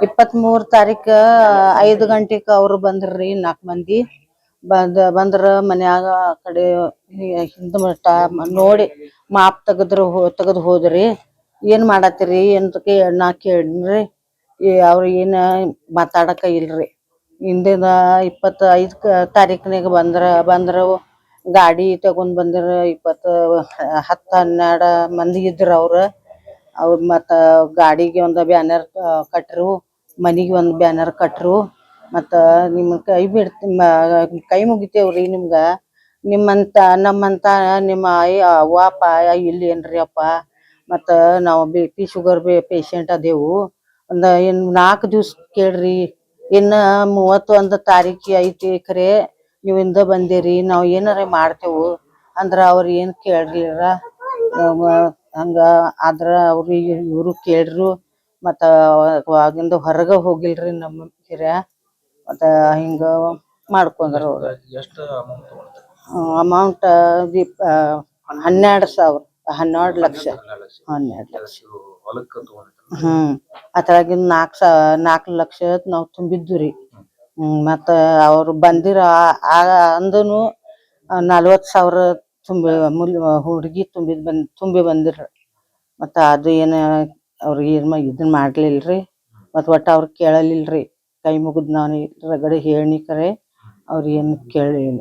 ಇಪ್ಪತ್ಮೂರ್ ತಾರೀಕ ಐದು ಗಂಟೆಕ ಅವ್ರು ಬಂದ್ರಿ ನಾಕ್ ಮಂದಿ. ಬಂದ, ಬಂದ್ರ ಮನ್ಯಾಗ ಆ ಕಡೆ ಹಿಂದ ನೋಡಿ ಮಾಪ್ ತೆಗದ್ರ ತೆಗದ್ ಹೋದ್ರಿ. ಏನ್ ಮಾಡತ್ತೀರಿ? ಎಂದಕ್ಕೆ ನಾ ಕೇಳಿನ್ರಿ ಈ ಅವ್ರ ಏನ ಮಾತಾಡಕ ಇಲ್ರಿ. ಹಿಂದಿನ ಇಪ್ಪತ್ತ ಐದ್ ತಾರೀಕಿನಾಗ ಬಂದ್ರ ಬಂದ್ರ ಗಾಡಿ ತಗೊಂಡ್ ಬಂದ್ರ ಇಪ್ಪತ್ತ ಹತ್ತ ಹನ್ನೆರಡ ಮಂದಿ ಇದ್ರ ಅವ್ರ. ಅವ್ರ ಮತ್ತ ಗಾಡಿಗೆ ಒಂದ ಬ್ಯಾನರ್ ಕಟ್ರು. ಮನಿಗೆ ಒಂದು ಬ್ಯಾನರ್ ಕಟ್ರು, ಮತ್ತ ನಿಮ್ಮ ಕೈ ಬಿಡ್ತ ಕೈ ಮುಗಿತೇವ್ರಿ ನಿಮ್ಗ. ನಿಮ್ಮಂತ, ನಮ್ಮಂತ ನಿಮ್ಮ ಆಯಿ ಅವ್ವ ಅಪ್ಪ ಇಲ್ಲಿ ಏನ್ರಿ ಅಪ್ಪ. ಮತ್ತ ನಾವು B P sugar B patient ಅದೇವು. ಒಂದು ಇನ್ ನಾಲ್ಕು ದಿವ್ಸ ಕೇಳ್ರಿ, ಇನ್ನ ಮೂವತ್ತೊಂದು ತಾರೀಖ್ ಐತಿ ಖರೆ ನೀವ್ ಬಂದೀರಿ ಬಂದಿರಿ, ನಾವ್ ಏನಾರ ಮಾಡ್ತೇವು. ಅಂದ್ರ ಅವ್ರ ಏನು ಕೇಳ್ಲಿಲ್ಲ. ಹಂಗ ಆದ್ರ ಅವ್ರು ಇವರು ಕೇಳ್ರು. ಮತ್ತ ಆಗಿಂದ ಹೊರಗ ಹೋಗಿಲ್ರಿ ನಮ್ಮ ಹಿರ್ಯ. ಮತ್ತ ಹಿಂಗ ಮಾಡ್ಕೊಂಡ್ರ ಅವ್ರ. ಅಮೌಂಟ್ ದೀಪ ಹನ್ನೆರಡ್ ಸಾವಿರ ಹನ್ನೆರಡ್ ಲಕ್ಷ. ಹನ್ನೆರಡ್ ಲಕ್ಷ. ಹ್ಮ್. ಅದ್ರಾಗಿನ ನಾಕ್ ಸಾ ನಾಲ್ಕು ಲಕ್ಷ ನಾವ್ ತುಂಬಿದ್ವಿ ಹ್ಮ್ ಮತ್ತ ಅವ್ರು ಬಂದಿರ ಆ ಅಂದನು ನಲ್ವತ್ ಸಾವಿರ ತುಂಬಿ ಮುಲ್ ಹುಡುಗಿ ತುಂಬಿದ್ ಬಂದ್ ತುಂಬಿ ಬಂದಿರ ಮತ್ತ ಅದು ಏನ ಅವ್ರ ಏನ್ ಇದನ್ನ ಮಾಡ್ಲಿಲ್ರಿ, ಮತ್ತ್ ಒಟ್ಟ ಅವ್ರ ಕೇಳಲಿಲ್ರಿ. ಕೈ ಮುಗಿದ್ ನಾನು ರಗಡೆ ಹೇಳಿನಿ ಕರೆ, ಅವ್ರ ಏನ್ ಕೇಳಲಿಲ್ಲ.